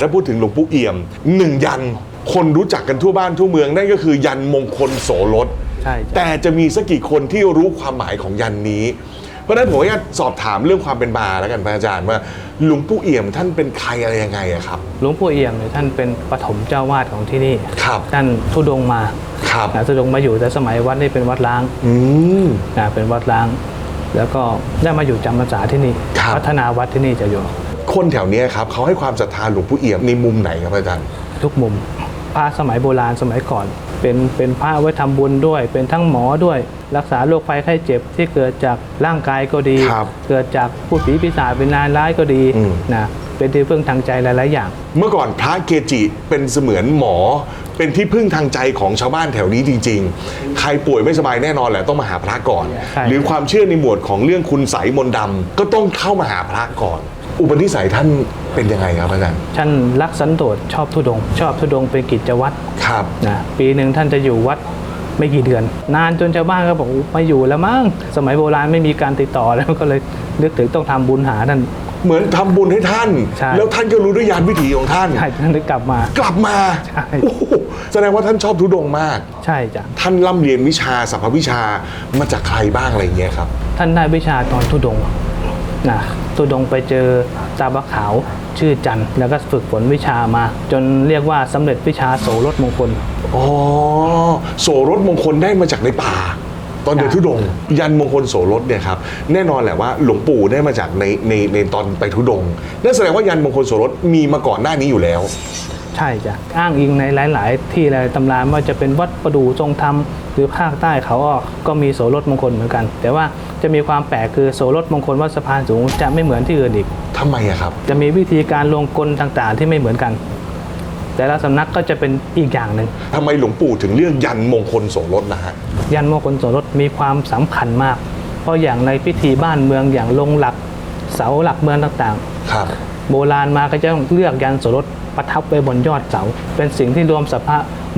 ถ้าพูดถึงหลวงปู่เอี่ยมหนึ่งยันคนรู้จักกันทั่วบ้านทั่วเมืองนั่นก็คือยันมงคลโสรสใช่จ้ะแต่จะมีสักกี่คนที่รู้ความหมายของยันนี้ เพราะฉะนั้นผมอยากสอบถามเรื่องความเป็นมาแล้วกันพระอาจารย์ว่าหลวงปู่เอี่ยมท่านเป็นใครอะไรยังไงอะครับหลวงปู่เอี่ยมเนี่ยท่านเป็นปฐมเจ้าวาดของที่นี่ครับท่านทุดงค์มาครับนะทุดงค์มาอยู่แต่สมัยวัดนี่เป็นวัดล้างอืมนะเป็นวัดล้าง แล้วก็ได้มาอยู่จำพรรษาที่นี่ครับพัฒนาวัดที่นี่จะอยู่ คนแถวเนี้ยครับเขาให้ความศรัทธาหลวงปู่เอี่ยมในมุมไหนครับอาจารย์ ทุกมุมพระสมัยโบราณสมัยก่อน เป็นเป็นพระไว้ทำบุญด้วย เป็นทั้งหมอด้วย รักษาโรคภัยไข้เจ็บที่เกิดจากร่างกายก็ดี ครับเกิดจากผู้ผีปีศาจเป็นนายร้ายก็ดีอืม นะเป็นที่พึ่งทางใจหลาย ๆ อย่าง เมื่อก่อนพระเกจิเป็นเสมือนหมอ เป็นที่พึ่งทางใจของชาวบ้านแถวนี้จริง ๆ ใครป่วยไม่สบายแน่นอนแหละต้องมาหาพระก่อน ใช่ หรือความเชื่อในหมวดของเรื่องคุณใสยมนต์ดำก็ต้องเข้ามาหาพระก่อน อุปนิสัยท่านเป็นยังไงครับอาจารย์ท่านรักสันโดษชอบทุดงค์ชอบทุดงค์เป็นกิจวัตรครับ นะปีหนึ่งท่านจะอยู่วัดไม่กี่เดือน นานจนชาวบ้านก็บอกไม่อยู่แล้วมั้งสมัยโบราณไม่มีการติดต่อแล้ว ก็เลยนึกถึงต้องทำบุญหาท่าน เหมือนทำบุญให้ท่าน ใช่ แล้วท่านก็รู้ด้วยยานวิถีของท่าน ใช่ท่านได้กลับมา กลับมาใช่ โอ้โหแสดงว่าท่านชอบทุดงค์มาก ใช่จ้ะท่านร่ำเรียนวิชาสรรพวิชามาจากใครบ้างอะไรอย่างเงี้ยครับ ท่านได้วิชาตอนทุดงค์ นะทุดงค์ไปเจอตาบะขาวชื่อจันทร์แล้วก็ฝึกฝนวิชามา จนเรียกว่าสำเร็จวิชาโสรถมงคล อ๋อโสรถมงคลได้มาจากในป่า ตอนเดินอ่าทุดงค์ยันมงคลโสรถเนี่ยครับแน่นอนแหละว่าหลวงปู่ได้มาจากในในในตอนไปทุดงค์นั่นแสดงว่ายันมงคลโสรถมีมาก่อนหน้านี้อยู่แล้ว ใช่จ้ะอ้างอิงในหลาย ๆ ที่หลายตำราไม่ว่าจะเป็นวัดประดู่ทรงธรรมหรือภาคใต้เขาออกก็มีโสรถมงคลเหมือนกัน แต่ว่า จะมีความแปลกคือโสรถมงคลวัดสะพานสูงจะไม่เหมือนที่อื่นอีก ทำไมอะครับ จะมีวิธีการลงกลต่างๆ ที่ไม่เหมือนกัน แต่ละสำนักก็จะเป็นอีกอย่างหนึ่ง ทำไมหลวงปู่ถึงเลือกยันมงคลโสรถนะฮะ ยันมงคลโสรถมีความสำคัญมาก เพราะอย่างในพิธีบ้านเมืองอย่างลงหลักเสาหลักเมืองต่างครับๆโบราณมาก็จะต้องเลือกยันโสรถประทับไว้บนยอดเสา เป็นสิ่งที่รวมสรรพ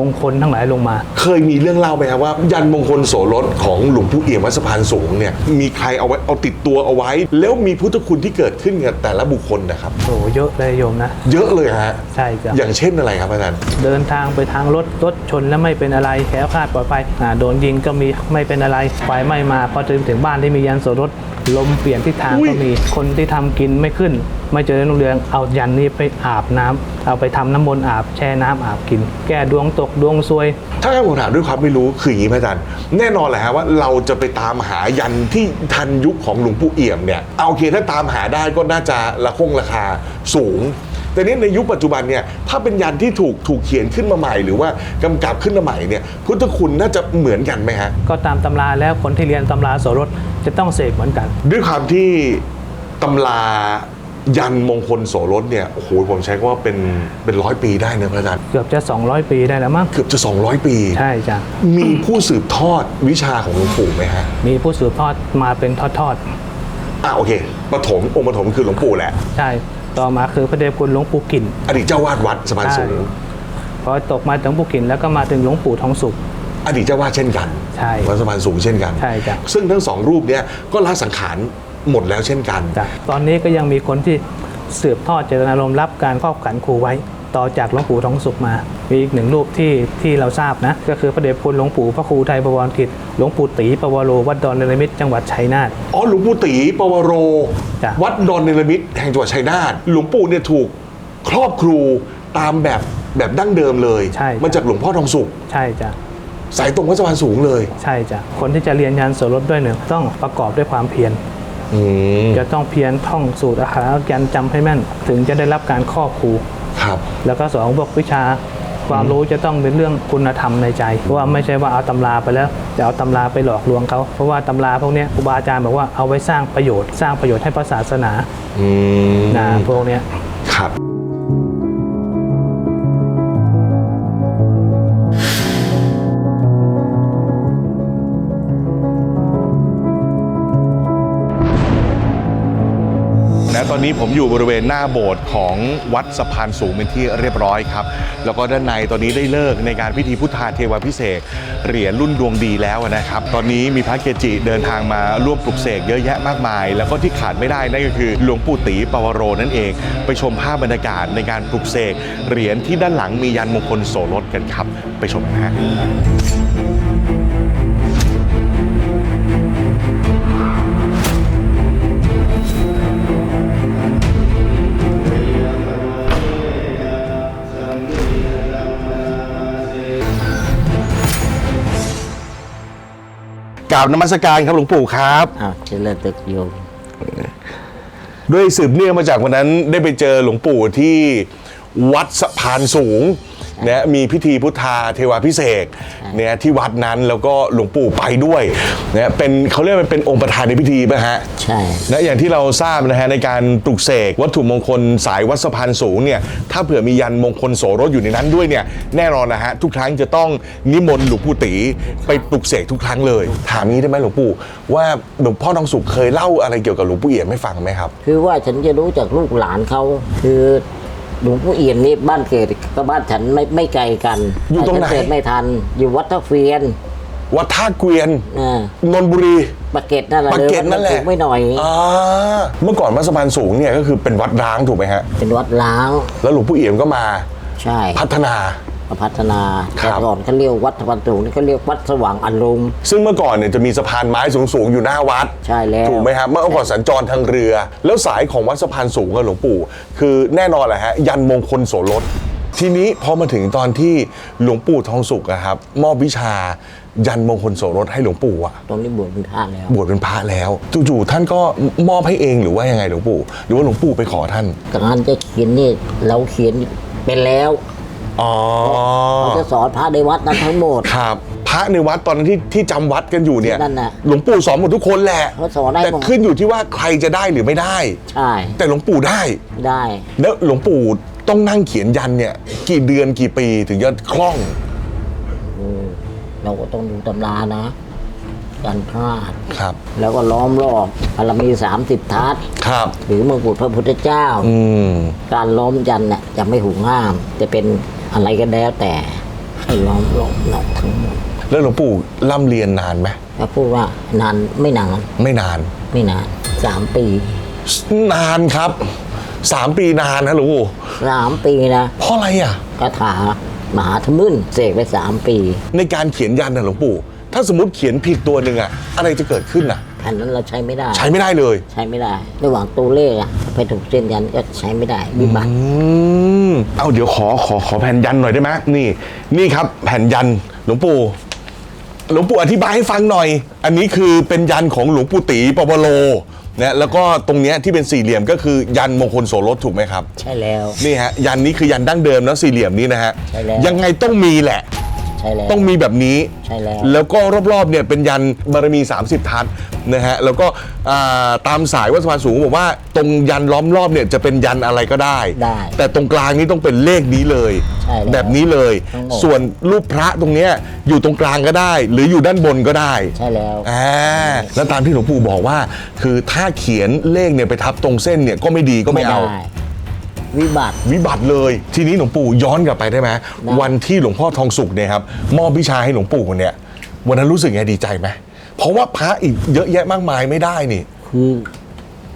มงคลทั้งหลายลงมา เคยมีเรื่องเล่าไหมครับว่า ยันมงคลโสรถของหลวงปู่เอี่ยมวัดสะพานสูงเนี่ยมีใครเอาไว้เอาติดตัวเอาไว้ แล้วมีพุทธคุณที่เกิดขึ้นกับแต่ละบุคคลนะครับ โอ้เยอะเลยโยมนะ เยอะเลยฮะใช่จ้ะอย่างเช่นอะไรครับอาจารย์เดินทางไปทางรถรถชนแล้วไม่เป็นอะไรแคล้วคลาดปลอดภัยอ่าโดนยิงก็มีไม่เป็นอะไรไฟไหม้มาพอถึงถึงบ้านที่มียันโสรถ ลมเปลี่ยนทิศทางอุ้ยก็มีคนที่ทำกินไม่ขึ้น ไม่เจริญรุ่งเรืองเอายันนี้ไปอาบน้ำเอาไปทำน้ำมนต์อาบแช่น้ำอาบกิน แก้ดวงตกดวงซวย ถ้าให้ผมถามด้วยความไม่รู้คืออย่างนี้พระอาจารย์แน่นอนแหละฮะว่าเราจะไปตามหายันที่ทันยุคของหลวงปู่เอี่ยมเนี่ยเอาโอเคถ้าตามหาได้ก็น่าจะราคงราคาสูงแต่นี่ในยุคปัจจุบันเนี่ยถ้าเป็นยันที่ถูกถูกเขียนขึ้นมาใหม่ หรือว่ากำกับขึ้นมาใหม่เนี่ยพุทธคุณน่าจะเหมือนกันไหมฮะก็ตามตำราแล้วคนที่เรียนตำราโสรถ จะต้องเสกเหมือนกัน ด้วยความที่ตำรายันมงคลโสรถเนี่ยโอ้โหผมใช้คำว่าเป็นเป็นร้อยปีได้นะพระอาจารย์เกือบจะ 200 ปีได้แล้วมั้งเกือบจะ 200 ปี ใช่จ้ะมีผู้สืบทอดวิชาของหลวงปู่ไหมฮะมีผู้สืบทอดมาเป็นทอดอะโอเคปฐมองค์ปฐมคือหลวงปู่แหละ ๆใช่ ต่อมาคือพระเดชคุณหลวงปู่กิ่นอดีตเจ้าวาดวัดสะพานสูงใช่พอตกมาถึงปู่กิ่นแล้วก็มาถึงหลวงปู่ทองสุข อดีตเจ้าวาดเช่นกันใช่วัดสะพานสูงเช่นกัน ใช่จ้ะ ซึ่งทั้งสองรูปเนี้ยก็ละสังขารหมดแล้วเช่นกัน จ้ะตอนนี้ก็ยังมีคนที่สืบทอดเจตนารมณ์รับการครอบขันครูไว้ ต่อจากหลวงปู่ทองสุขมา มีอีกหนึ่งรูปที่ที่เราทราบนะ ก็คือพระเดชคุณหลวงปู่พระครูไทยประวรกิจหลวงปู่ตีประวโรวัดดอนเนรมิตรจังหวัดชัยนาท อ๋อหลวงปู่ตีปวโร จ้ะ วัดดอนเนรมิตรแห่งจังหวัดชัยนาทหลวงปู่เนี่ยถูกครอบครูตามแบบแบบดั้งเดิมเลย ใช่จ้ะมาจากหลวงพ่อทองสุข ใช่จ้ะ สายตรงวัดสะพานสูงเลย ใช่จ้ะคนที่จะเรียนยันโสรถด้วยหนึ่งต้องประกอบด้วยความเพียรอืมจะต้องเพียรท่องสูตรอาหารยันจำให้แม่น ถึงจะได้รับการครอบครู ครับ แล้วก็สองบอกวิชาความรู้จะต้องเป็นเรื่องคุณธรรมในใจ ว่าไม่ใช่ว่าเอาตำราไปแล้วจะเอาตำราไปหลอกลวงเขา เพราะว่าตำราพวกเนี้ยครูบาอาจารย์บอกว่าเอาไว้สร้างประโยชน์ สร้างประโยชน์ให้พระศาสนาอืมนะพวกเนี้ย ครับ นี้ผมอยู่บริเวณหน้าโบสถ์ของวัดสะพานสูงเป็นที่เรียบร้อยครับ แล้วก็ด้านในตอนนี้ได้เลิกในการพิธีพุทธาเทวพิเศษเหรียญรุ่นดวงดีแล้วนะครับ ตอนนี้มีพระเกจิเดินทางมาร่วมปลุกเสกเยอะแยะมากมาย แล้วก็ที่ขาดไม่ได้นั่นก็คือหลวงปู่ตีปวโรนั่นเอง ไปชมภาพบรรยากาศในการปลุกเสกเหรียญที่ด้านหลังมียันมงคลโสรถกันครับ ไปชมกันฮะ กราบนมัสการครับหลวงปู่ครับ อ้าวเจริญตึกโยมด้วยสืบเนื่องมาจากวันนั้นได้ไปเจอหลวงปู่ที่วัดสะพานสูง นะมีพิธีพุทธาเทวาพิเศษกเนี่ยที่วัดนั้นแล้วก็หลวงปู่ไปด้วยนะเป็นเขาเรียกว่าเป็นองค์ประธานในพิธีป่ะฮะใช่นะอย่างที่เราทราบนะฮะในการปลุกเสกวัตถุมงคลสายวัดสะพานสูงเนี่ยถ้าเผื่อมียันมงคลโสรถอยู่ในนั้นด้วยเนี่ยแน่นอนนะฮะทุกครั้งจะต้องนิมนต์หลวงปู่ตีไปปลุกเสกทุกครั้งเลย ถามนี้ได้ไหมหลวงปู่ว่าหลวงพ่อทองสุขเคยเล่าอะไรเกี่ยวกับหลวงปู่เอี่ยมให้ฟังไหมครับ คือว่าฉันจะรู้จากลูกหลานเขาคือ หลวงปู่เอี่ยมนี่บ้านเกิดกับบ้านฉันไม่ไม่ไกลกันอยู่ตรงไหน ฉัเกิดไม่ทัน อยู่วัดท่าเฟียนวัดท่าเกวียนอ่านนทบุรี ปากเกร็ดนั่นแหละปากเกร็ดนั่นแหละถูกไม่หน่อย อ่าเมื่อก่อนวัดสะพานสูงเนี่ยก็คือเป็นวัดร้างถูกไหมฮะ เป็นวัดล้าง แล้วหลวงปู่เอี่ยมก็มาใช่ พัฒนา มาพัฒนาครัแต่บ ก่อนเขาเรียกวัดตะวันตกนี่เขาเรียกวัดสว่างอารมณ์ ซึ่งเมื่อก่อนเนี่ยจะมีสะพานไม้สูงๆอยู่หน้าวัดใช่แล้ว ถูกไหมครับเมื่อก่อนสัญจรทางเรือ แล้วสายของวัดสะพานสูงกับหลวงปู่ คือแน่นอนแหละฮะยันมงคลโสรถทีนี้พอมาถึงตอนที่หลวงปู่ทองสุกอะครับ มอบวิชายันมงคลโสรถให้หลวงปู่อะตรงนี้บวชเป็นพระแล้ว บวชเป็นพระแล้วจู่ๆท่านก็มอบให้เองหรือว่ายังไงหลวงปู่ หรือว่าหลวงปู่ไปขอท่าน การจะเขียนนี่เราเขียนเป็นแล้ว อ๋อเราจะสอนพระในวัดนั้นทั้งหมด ครับ พระในวัดตอนนั้นที่ที่จำวัดกันอยู่เนี่ยนั่นน่ะหลวงปู่สอนหมดทุกคนแหละเขาสอนได้แต่หมดขึ้นอยู่ที่ว่าใครจะได้หรือไม่ได้ ใช่ แต่หลวงปู่ได้ ได้ แล้วหลวงปู่ต้องนั่งเขียนยันเนี่ย กี่เดือนกี่ปีถึงจะคล่องอืมเราก็ต้องดูตำรานะการพลาด ครับ แล้วก็ล้อมรอบพารมีสามสิบทัศน์ครับ หรือมงกุฎพระพุทธเจ้า อืม การล้อมยันน่ะจะไม่หูง่าม จะเป็น อะไรก็แล้วแต่ให้ล้อมรอบนอกทั้งหมดแล้วหลวงปู่ร่ำเรียนนานไหมถ้าพูดว่านานไม่นานไม่นาน ไม่นานสามปี นานครับสามปีนานนะหลวงปู่สามปีนะเพราะอะไรอะคาถามหาธมึนเสกไปสามปี ในการเขียนยันนะหลวงปู่ถ้าสมมติเขียนผิดตัวหนึ่งอะอะไรจะเกิดขึ้นอะ แผ่นนั้นเราใช้ไม่ได้ ใช้ไม่ได้เลย ใช้ไม่ได้ ระหว่างตัวเลขอะไปถูกเส้นยันก็ใช้ไม่ได้วิบัติอืมเอาเดี๋ยวขอขอขอแผ่นยันหน่อยได้ไหมนี่ นี่ครับแผ่นยันหลวงปู่หลวงปู่อธิบายให้ฟังหน่อย อันนี้คือเป็นยันของหลวงปู่ตีปวโลนะแล้วก็ตรงเนี้ยที่เป็นสี่เหลี่ยมก็คือยันมงคลโสรถถูกไหมครับ ใช่แล้ว นี่ฮะยันนี้คือยันดั้งเดิมแล้วสี่เหลี่ยมนี้นะฮะใช่แล้ว ยังไงต้องมีแหละ ใช่แล้วต้องมีแบบนี้ใช่แล้ว แล้วก็รอบๆเนี่ยเป็นยันบารมี 30 ทัศน์นะฮะแล้วก็อ่าตามสายวัดสะพานสูงบอกว่า ตรงยันล้อมรอบเนี่ยจะเป็นยันอะไรก็ได้ ได้แต่ตรงกลางนี้ต้องเป็นเลขนี้เลย ใช่แล้วแบบนี้เลย ทั้งหมด ส่วนรูปพระตรงเนี้ยอยู่ตรงกลางก็ได้ หรืออยู่ด้านบนก็ได้ ใช่แล้ว อ่าแล้วตามที่หลวงปู่บอกว่า คือถ้าเขียนเลขเนี่ยไปทับตรงเส้นเนี่ยก็ไม่ดีก็ไม่เอาได้ วิบัติ วิบัติเลย ทีนี้หลวงปู่ย้อนกลับไปได้ไหมได้วันที่หลวงพ่อทองสุกเนี่ยครับมอบวิชาให้หลวงปู่เนี่ย วันนั้นรู้สึกไงดีใจไหมเพราะว่าพระอีกเยอะแยะมากมายไม่ได้นี่ คือ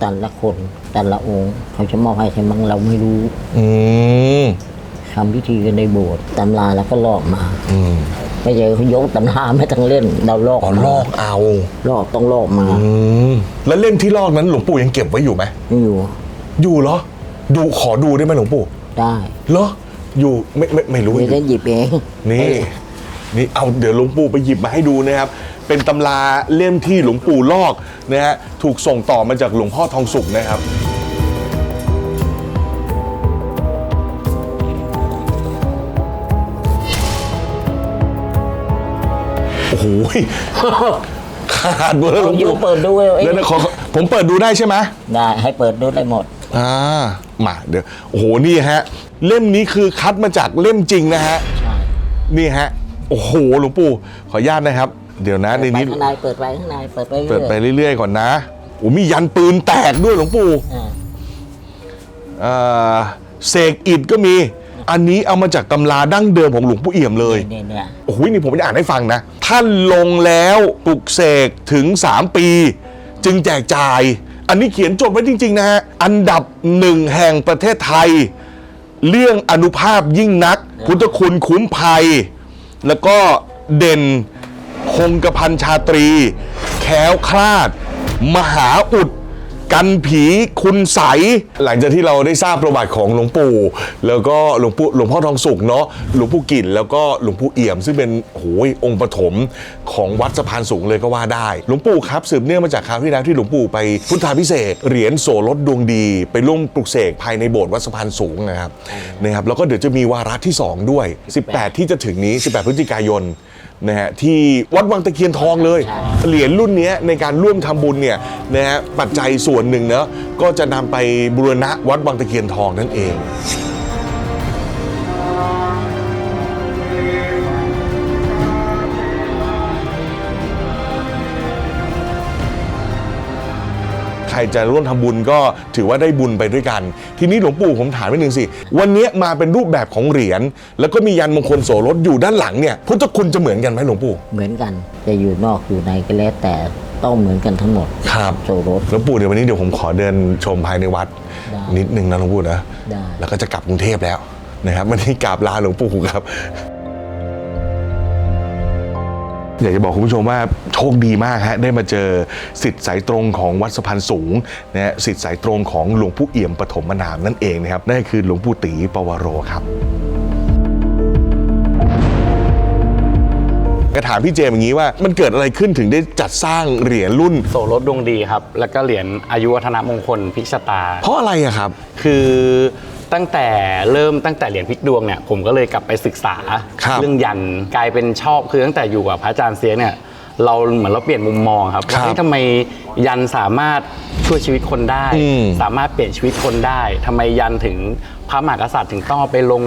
แต่ละคนแต่ละองค์เขาจะมอบให้ใครบ้างเราไม่รู้ อืมทำพิธีกันในโบสถ์ตำราแล้วก็ลอกมา อืมไม่ใช่เขายกตำราไม่ต้องเล่น เราลอกอ๋อมาลอกเอาลอกต้องลอกมาอืมแล้วเล่มที่ลอกนั้นหลวงปู่ยังเก็บไว้อยู่ไหมไม่อยู่ อยู่เหรอ ดูขอดูได้ไหมหลวงปู่ได้เหรออยู่ไม่ไม่ไม่รู้ไม่ได้หยิบเองนี่นี่เอาเดี๋ยวหลวงปู่ไปหยิบมาให้ดูนะครับ เป็นตำราเล่มที่หลวงปู่ลอกนะฮะถูกส่งต่อมาจากหลวงพ่อทองสุกนะครับโอ้โหขาดหมดแล้วหลวงอยู่ปู่เปิดดูเอาเองเดี๋ยวนะขอผมเปิดดูได้ใช่ไหมได้ให้เปิดดูได้หมด อ่า มาเดี๋ยวโอ้โหนี่ฮะ เล่มนี้คือคัดมาจากเล่มจริงนะฮะใช่นี่ฮะ โอ้โหหลวงปู่ขออนุญาตนะครับ เดี๋ยวนะในไปนี้ ข้างในเปิดไปข้างในเปิดไปรื่อยๆเปิดไปเรื่อยๆก่อนนะโอ้มียันปืนแตกด้วยหลวงปู่อ่าเอ่อเสกอิฐก็มี อันนี้เอามาจากตำราดั้งเดิมของหลวงปู่เอี่ยมเลย เนี่ยเนี่ย โอ้โหนี่ผมจะอ่านให้ฟังนะ ท่านลงแล้วปลุกเสกถึง 3 ปี จึงแจกจ่าย อันนี้เขียนจดไว้จริง ๆ นะฮะ อันดับหนึ่งแห่งประเทศไทย เรื่องอนุภาพยิ่งนัก พุทธคุณคุ้มภัย แล้วก็เด่นคงกระพันชาตรีแค้วคลาด มหาอุด กันผีคุณใส หลังจากที่เราได้ทราบประวัติของหลวงปู่ แล้วก็หลวงปู่หลวงพ่อทองสุขเนาะหลวงปู่กิ่นแล้วก็หลวงปู่เอี่ยม ซึ่งเป็นโอ้ยองค์ปฐมของวัดสะพานสูงเลยก็ว่าได้ หลวงปู่ครับสืบเนื่องมาจากคราวที่แล้วที่หลวงปู่ไปพุทธาพิเศษเหรียญโสรถดวงดี ไปร่วมปลุกเสกภายในโบสถ์วัดสะพานสูงนะครับนะครับแล้วก็เดี๋ยวจะมีวาระที่ 2 ด้วย 18 ที่จะถึงนี้ 18 พฤศจิกายนนะฮะที่วัดวังตะเคียนทองเลย เหรียญรุ่นนี้ในการร่วมทำบุญเนี่ยนะฮะปัจจัยส่วนหนึ่งเนะก็จะนำไปบูรณะวัดวังตะเคียนทองนั่นเอง รจะร่วมทำบุญก็ถือว่าได้บุญไปด้วยกัน ทีนี้หลวงปู่ผมถามนิดนึงสิ วันนี้มาเป็นรูปแบบของเหรียญแล้วก็มียันมงคลโสรถอยู่ด้านหลังเนี่ยพุทธคุณจะเหมือนกันไหมหลวงปู่เหมือนกันจะอยู่นอกอยู่ในก็แล้วแต่ต้องเหมือนกันทั้งหมดครับโซรสหลวงปู่เดี๋ยววันนี้เดี๋ยวผมขอเดินชมภายในวัดได้นิดนึงนะหลวงปู่นะได้แล้วก็จะกลับกรุงเทพแล้วนะครับวันนี้กราบลาหลวงปู่ครับ อยากจะบอกคุณผู้ชมว่าโชคดีมากฮะได้มาเจอสิทธิ์สายตรงของวัดสะพานสูงนะฮะสิทธิ์สายตรงของหลวงปู่เอี่ยมปฐมนามนั่นเองนะครับนั่นคือหลวงปู่ตีปวโรครับก็ถามพี่เจมส์อย่างนี้ว่ามันเกิดอะไรขึ้นถึงได้จัดสร้างเหรียญรุ่น โสรถดวงดีครับ แล้วก็เหรียญอายุวัฒนมงคลพลิกชะตา เพราะอะไรอะครับ คือ ตั้งแต่เริ่มตั้งแต่เหรียญพลิกดวงเนี่ยผมก็เลยกลับไปศึกษาครับ เรื่องยันกลายเป็นชอบคือตั้งแต่อยู่กับพระอาจารย์เสียเนี่ยเราเหมือนเราเปลี่ยนมุมมองครับครับว่าเฮ้ยทำไมยันสามารถช่วยชีวิตคนได้ อืม สามารถเปลี่ยนชีวิตคนได้ทำไมยันถึงพระมหากษัตริย์ถึงต้องเอาไปลง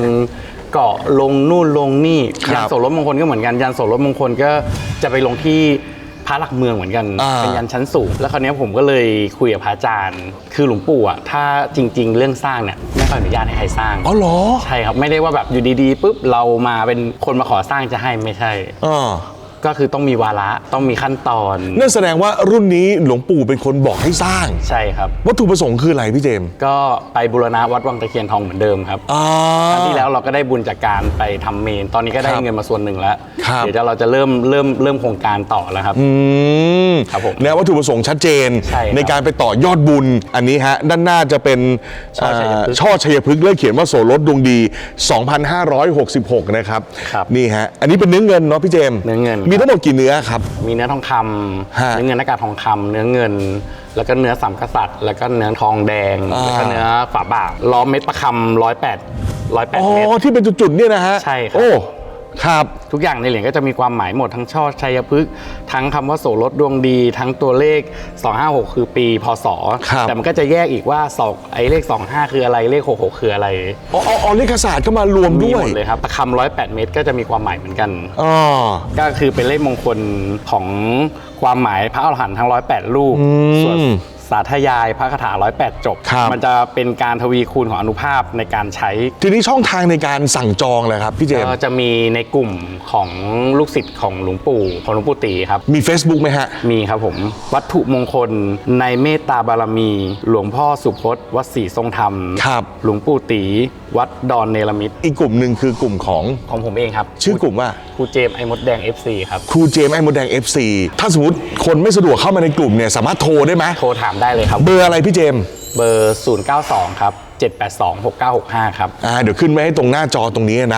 เกาะลงนู่นลงนี่ ครับยันโสรถมงคลก็เหมือนกันยันโสรถมงคลก็จะไปลงที่ พระหลักเมืองเหมือนกัน อ่า เป็นยันชั้นสูง แล้วคราวเนี้ยผมก็เลยคุยกับพระอาจารย์ คือหลวงปู่อะ ถ้าจริง ๆ เรื่องสร้างเนี่ยไม่ค่อยอนุญาตให้ใครสร้าง อ๋อเหรอใช่ครับ ไม่ได้ว่าแบบอยู่ดีๆปุ๊บเรามาเป็นคนมาขอสร้างจะให้ไม่ใช่ อ่า ก็คือต้องมีวาระต้องมีขั้นตอน นั่นแสดงว่ารุ่นนี้หลวงปู่เป็นคนบอกให้สร้าง ใช่ครับ วัตถุประสงค์คืออะไรพี่เจมส์ก็ไปบูรณะวัดวังตะเคียนทองเหมือนเดิมครับอ่า ครั้งที่แล้วเราก็ได้บุญจากการไปทำเมน ตอนนี้ก็ได้ครับเงินมาส่วนหนึ่งแล้ว ครับ เดี๋ยวเราจะเริ่มเริ่มเริ่มโครงการต่อแล้วครับ อืมครับผมนะวัตถุประสงค์ชัดเจนใช่ครับในการไปต่อยอดบุญอันนี้ฮะ ด้านหน้าจะเป็นช่อชัยพฤกษ์เอ่อช่อชัยพฤกษ์เลยเขียนว่าโสรถดวงดี 2,566 นะครับ ครับนี่ฮะ อันนี้เป็นเนื้อเงินเนาะพี่เจมส์เนื้อเงินมีทั้งหมดกี่เนื้อครับ มีเนื้อทองคฮะำเนื้อเงินหน้ากากทองคำเนื้อเงิน แล้วก็เนื้อสามกษัตริย์ แล้วก็เนื้อทองแดงอ่า แล้วก็เนื้อฝาบาทล้อมเม็ดประคำร้อยแปดร้อยแปดอ๋อเม็ด ที่เป็นจุดๆเนี่ยนะฮะใช่ครับ โอ้ ครับ ทุกอย่างในเหรียญก็จะมีความหมายหมดทั้งช่อชัยพฤกษ์ทั้งคำว่าโสรถดวงดี ทั้งตัวเลข 256 คือปีพศ ครับ แต่มันก็จะแยกอีกว่าสองไอ้เลข 25 คืออะไรเลข 66 คืออะไรอ๋ออ๋ออ๋อเลขศาสตร์ก็มารวมมีด้วยหมดเลยครับประคำร้อยแปดเม็ดก็จะมีความหมายเหมือนกัน อ๋อ ก็คือเป็นเลขมงคลของความหมายพระอรหันต์ทั้ง 108 รูป อืม ส่วน สาธยายพระคาถา108 จบ ครับ มันจะเป็นการทวีคูณของอนุภาพในการใช้ ทีนี้ช่องทางในการสั่งจองเลยครับพี่เจมส์ก็จะมีในกลุ่มของลูกศิษย์ของหลวงปู่ของหลวงปู่ตีครับ มี Facebook ไหมฮะ มีครับผม วัตถุมงคลในเมตตาบารมี หลวงพ่อสุพจน์วัดศรีทรงธรรม ครับ หลวงปู่ตี วัดดอนเนรมิตอีกกลุ่มหนึ่งคือกลุ่มของของผมเองครับชื่อกลุ่มว่า ครูเจมส์ไอมดแดง FC ครับ ครูเจมส์ไอ้มดแดง FC ถ้าสมมติคนไม่สะดวกเข้ามาในกลุ่มเนี่ยสามารถโทรได้ไหมโทรถามได้เลยครับเบอร์อะไรพี่เจมส์เบอร์ 092 ครับ 782 6965 ครับ อ่าเดี๋ยวขึ้นไว้ให้ตรงหน้าจอตรงนี้นะ